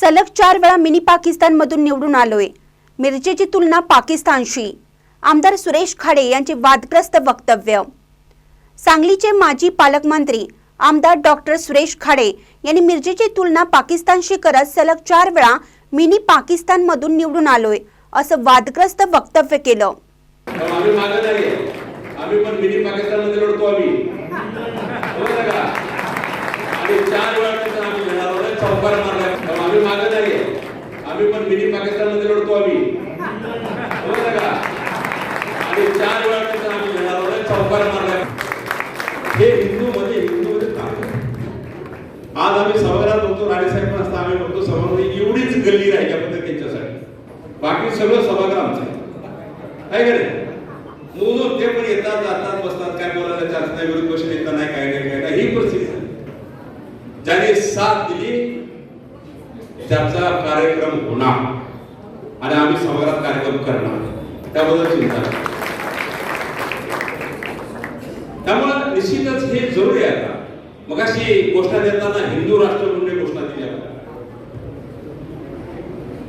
सलग चार वेळा मिनी पाकिस्तानमधून निवडून आलोय. मिरचीची तुलना पाकिस्तानशी. आमदार सुरेश खाडे यांचे वादग्रस्त वक्तव्य. सांगलीचे माजी पालकमंत्री आमदार डॉक्टर सुरेश खाडे यांनी मिरजेची तुलना पाकिस्तानशी करत सलग चार वेळा मिनी पाकिस्तानमधून निवडून आलोय असं वादग्रस्त वक्तव्य केलं. पण आम्ही मागे नाही आम्ही पण मिनी पाकिस्तानमध्ये लढतो आम्ही बरोबर का आणि चार वेळा त्याचा आम्ही लढा लावलाय, चौकार मारलाय पण आम्ही मागे नाही आम्ही पण मिनी पाकिस्तानमध्ये लढतो आम्ही. बरोबर का आणि चार वेळा आम्ही लढा लावलाय, चौकार मारला. हे हिंदू मध्ये हिंदू मध्ये काम आज आम्ही सभागृहात होतो राणेसाहेब असता आम्ही बघतो सभागृह एवढीच गल्ली राहिल्या फक्त त्यांच्यासाठी. बाकी सगळं सभागृह आमचं आहे. का नाही? ते पण येतात जातात बसतात. काय बोलायला चालत नाही विरोध पक्ष नेता नाही काय नाही काय नाही. ही परिस्थिती झाली. ज्याने साथ दिली त्याचा कार्यक्रम होणार आणि आम्ही समाजात कार्यक्रम करणार. त्याबद्दल चिंता त्यामुळे निश्चितच हे जरुरी आहे आता. मग अशी घोषणा देताना हिंदू राष्ट्र म्हणून घोषणा दिली आपण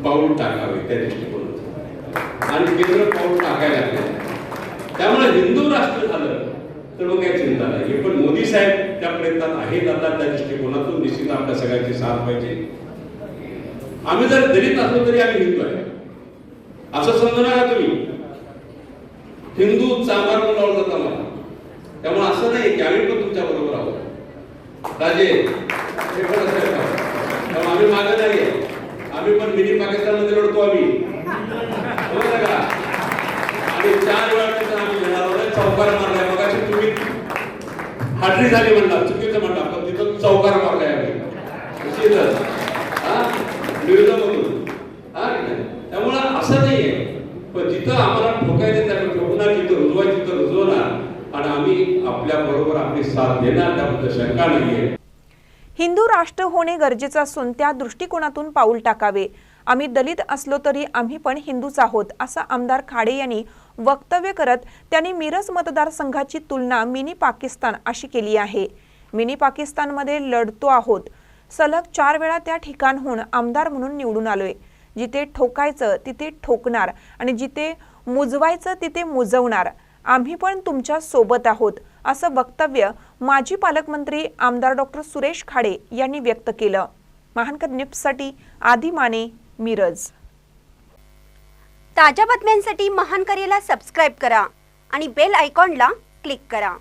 पाऊल टाकावे त्या दृष्टिकोनातून. आणि केंद्र पाऊल टाकायला लागले. त्यामुळे हिंदू राष्ट्र झालं तर मग काही चिंता नाही. पण मोदी साहेब त्या प्रयत्नात आहेत आता त्या दृष्टिकोनातून निश्चित आपल्या सगळ्यांची साथ पाहिजे. आम्ही जर दलित असलो तरी आम्ही हिंदू आहे. असं समजू नका तुम्ही. हिंदू चांभार म्हणून लावलं मला त्यामुळे असं नाही की आम्ही पण तुमच्या बरोबर आहोत. राजे हे पण असं त्यामुळे आम्ही मागे नाही आहे. आम्ही पण मिनी पाकिस्तानमध्ये लढतो आम्ही. हो बरोबर का? आणि चार वेळा आम्ही लढा चौकार मारलाय. मगाशी तुम्ही हाटरी झाली म्हणला. चुकीचं म्हणला. पण तिथं चौकार मारलाय आम्ही. निश्चितच. हा? विरोधामधून. हा नाही? त्यामुळं असं नाहीये पण जिथं आम्हाला ठोकायचं त्या ठोकणार जिथं रुजवायचं तिथं रुजवणार आणि आम्ही आपल्या बरोबर आपली साथ देणार त्याबद्दल शंका नाहीये हिंदू राष्ट्र होणे गरजेचं असून त्या दृष्टिकोनातून पाऊल टाकावे आम्ही दलित असलो तरी आम्ही पण हिंदूच आहोत असं आमदार खाडे यांनी वक्तव्य करत त्यांनी मिरज मतदारसंघाची तुलना मिनी पाकिस्तान अशी केली आहे मिनी पाकिस्तानमध्ये लढतो आहोत सलग चार वेळा त्या ठिकाणहून आमदार म्हणून निवडून आलोय. जिथे ठोकायचं तिथे ठोकणार आणि जिथे मुजवायचं तिथे मुजवणार. आम्ही पण तुमच्यासोबत आहोत असं वक्तव्य माजी पालकमंत्री आमदार डॉक्टर सुरेश खाडे यांनी व्यक्त केलं. महानकर न्यूजसाठी आदी माने मिरज. ताज्या बातम्यांसाठी महानकरेला सबस्क्राईब करा आणि बेल आयकॉनला क्लिक करा.